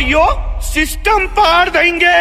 ஐயோ சிஸ்டம் பார் देंगे